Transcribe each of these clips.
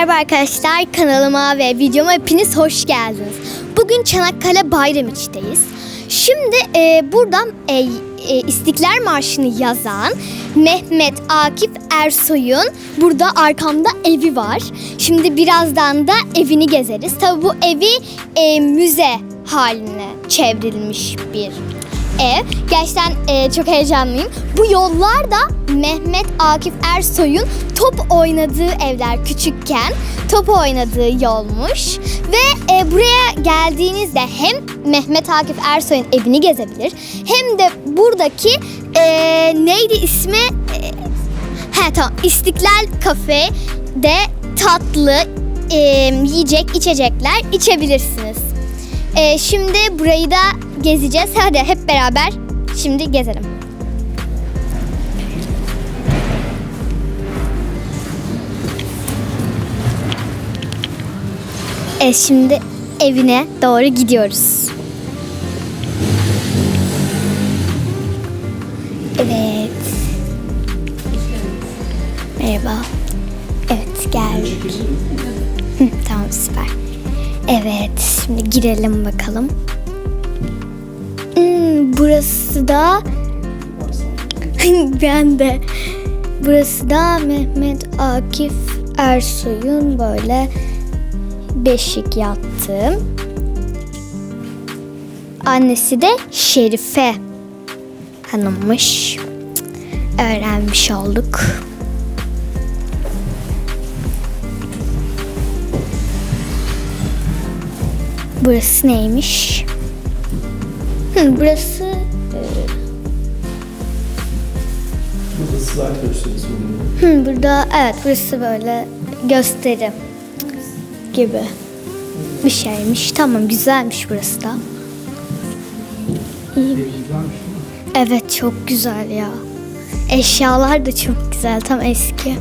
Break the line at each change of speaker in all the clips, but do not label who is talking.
Merhaba arkadaşlar. Kanalıma ve videoma hepiniz hoş geldiniz. Bugün Çanakkale Bayramiç'teyiz. Şimdi e, buradan e, e, İstiklal Marşı'nı yazan Mehmet Akif Ersoy'un burada arkamda evi var. Şimdi birazdan da evini gezeriz. Tabi bu evi e, müze haline çevrilmiş bir ev. Gerçekten e, çok heyecanlıyım. Bu yollar da Mehmet Akif Ersoy'un top oynadığı evler küçükken top oynadığı yolmuş. Ve e, buraya geldiğinizde hem Mehmet Akif Ersoy'un evini gezebilir hem de buradaki e, neydi ismi? E, he tamam İstiklal Kafe'de tatlı e, yiyecek içecekler içebilirsiniz. Ee, şimdi burayı da gezeceğiz. Hadi hep beraber şimdi gezelim. Evet şimdi evine doğru gidiyoruz. Evet. Merhaba. Evet geldik. Hı, tamam süper. Evet, şimdi girelim bakalım. Hmm, burası da ben de. Burası da Mehmet Akif Ersoy'un böyle beşik yattı. Annesi de Şerife hanımmış. Öğrenmiş olduk. Burası neymiş? Hı, burası
Burada slide gösterisi oluyor.
hı, burada evet burası böyle gösteri gibi bir şeymiş. Tamam güzelmiş burası da. İyi. Evet çok güzel ya. Eşyalar da çok güzel. Tam eski.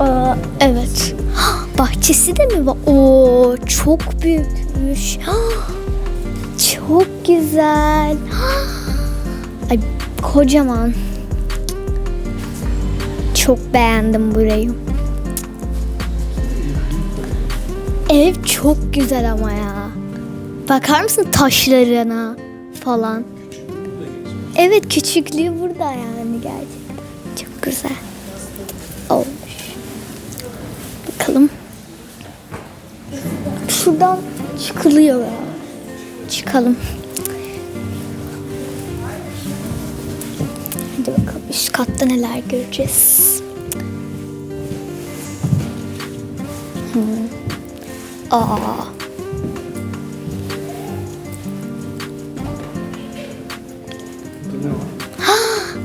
Aa, evet. Bahçesi de mi var? Oo, çok büyükmüş. Çok güzel. Ay kocaman. Çok beğendim burayı. Ev çok güzel ama ya. Bakar mısın taşlarına falan. Evet küçüklüğü burada yani gerçekten. Çok güzel olmuş. Bakalım. Şuradan çıkılıyor. Çıkalım. Hadi bakalım üst katta neler göreceğiz. Hmm. Aa.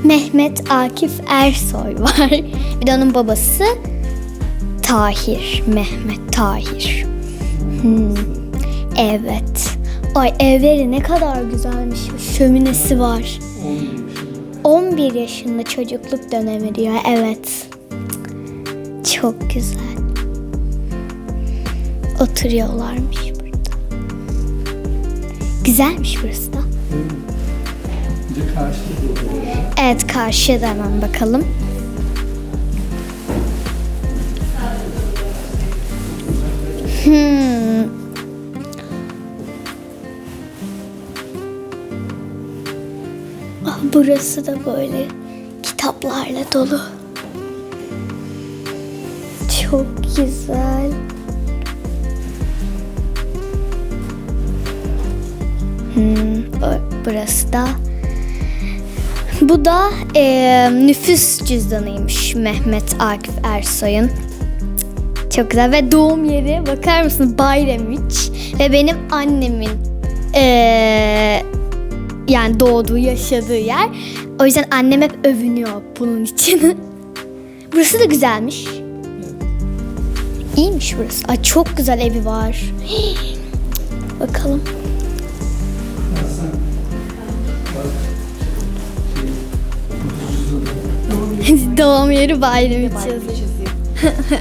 Mehmet Akif Ersoy var. Bir de onun babası Tahir. Mehmet Tahir. Hmm, Evet. Ay evleri ne kadar güzelmiş. Şöminesi var.
11 yaşında.
11 yaşında çocukluk dönemi diyor. Evet. Çok güzel. Oturuyorlarmış burada. Güzelmiş burası da. Evet karşıya hemen bakalım. Hmm. Burası da böyle kitaplarla dolu. Çok güzel. Hmm, burası da bu da eee, nüfus cüzdanıymış Mehmet Akif Ersoy'un. Çok güzel ve doğum yeri bakar mısın Bayramiç ve benim annemin eee, yani doğduğu yaşadığı yer. O yüzden annem hep övünüyor bunun için. burası da güzelmiş. İyiymiş burası. Ay çok güzel evi var. Bakalım. Doğum yeri yazıyor.
yazıyor.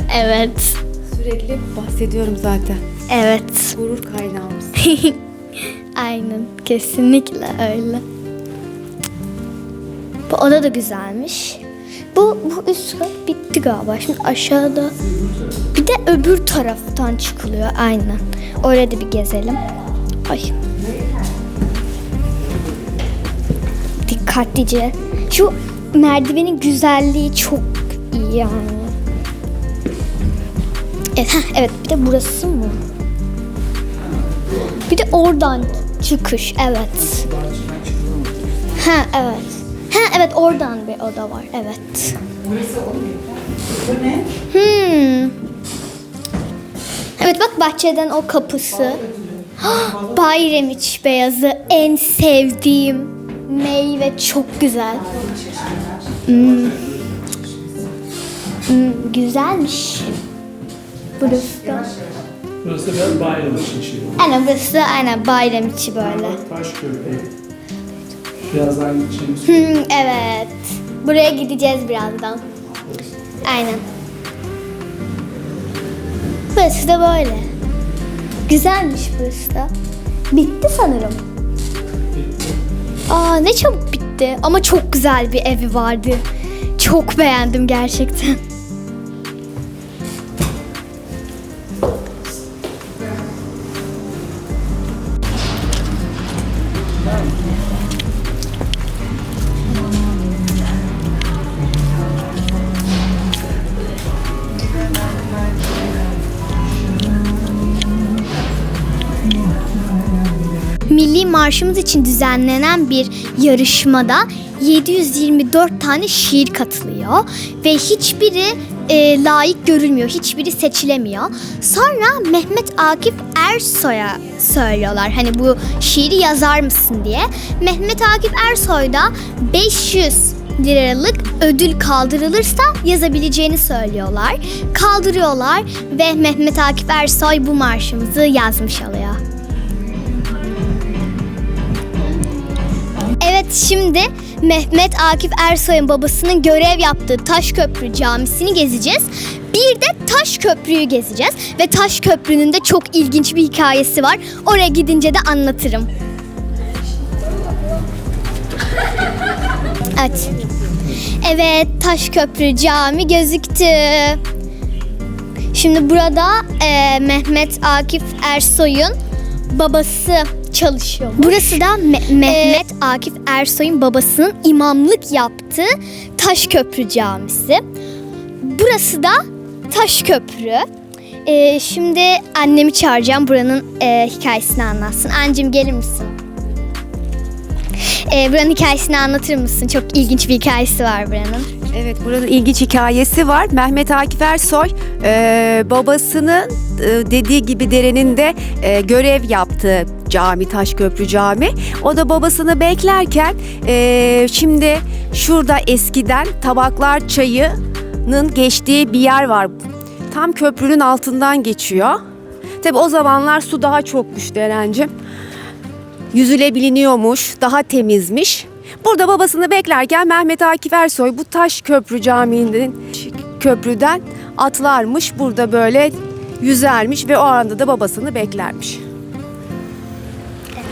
evet.
Sürekli bahsediyorum zaten.
Evet.
Gurur kaynağımız.
Aynen. Kesinlikle öyle. Bu oda da güzelmiş. Bu, bu üst kat bitti galiba. Şimdi aşağıda bir de öbür taraftan çıkılıyor. Aynen. Oraya da bir gezelim. Ay. Dikkatlice. Şu merdivenin güzelliği çok iyi yani. Evet, heh, evet bir de burası mı? Bir de oradan çıkış evet. Ha evet. Ha evet oradan bir oda var evet. Hmm. Evet bak bahçeden o kapısı. Bayramiç beyazı en sevdiğim meyve çok güzel. Hmm. Hmm, güzelmiş. Burası da.
Burası biraz bayram için şey.
Aynen burası aynen bayram içi böyle.
Taş köprü. Birazdan gideceğimiz
Hmm, evet. Buraya gideceğiz birazdan. Aynen. Burası da böyle. Güzelmiş burası da. Bitti sanırım. Aa ne çabuk bitti. Ama çok güzel bir evi vardı. Çok beğendim gerçekten. Milli Marşımız için düzenlenen bir yarışmada 724 tane şiir katılıyor ve hiçbiri e, layık görülmüyor, hiçbiri seçilemiyor. Sonra Mehmet Akif Ersoy'a söylüyorlar hani bu şiiri yazar mısın diye. Mehmet Akif Ersoy da 500 liralık ödül kaldırılırsa yazabileceğini söylüyorlar. Kaldırıyorlar ve Mehmet Akif Ersoy bu marşımızı yazmış oluyor. Evet şimdi Mehmet Akif Ersoy'un babasının görev yaptığı Taşköprü Camisi'ni gezeceğiz. Bir de Taş Köprü'yü gezeceğiz ve Taş Köprü'nün de çok ilginç bir hikayesi var. Oraya gidince de anlatırım. Evet. Evet Taş Köprü Cami gözüktü. Şimdi burada e, Mehmet Akif Ersoy'un babası çalışıyor. Burası da Me- Mehmet Akif Ersoy'un babasının imamlık yaptığı Taşköprü Camisi. Burası da Taşköprü. E, şimdi annemi çağıracağım buranın e, hikayesini anlatsın. Anneciğim gelir misin? E, buranın hikayesini anlatır mısın? Çok ilginç bir hikayesi var buranın.
Evet buranın ilginç hikayesi var. Mehmet Akif Ersoy e, babasının e, dediği gibi derenin de e, görev yaptığı cami Taşköprü Cami. O da babasını beklerken e, şimdi şurada eskiden tabaklar çayının geçtiği bir yer var. Tam köprünün altından geçiyor. Tabi o zamanlar su daha çokmuş Derencim. Yüzülebiliniyormuş, daha temizmiş. Burada babasını beklerken Mehmet Akif Ersoy bu taş köprü camiinin köprüden atlarmış. Burada böyle yüzermiş ve o anda da babasını beklermiş.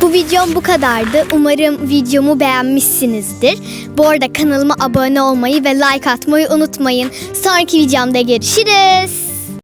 Bu videom bu kadardı. Umarım videomu beğenmişsinizdir. Bu arada kanalıma abone olmayı ve like atmayı unutmayın. Sonraki videomda görüşürüz.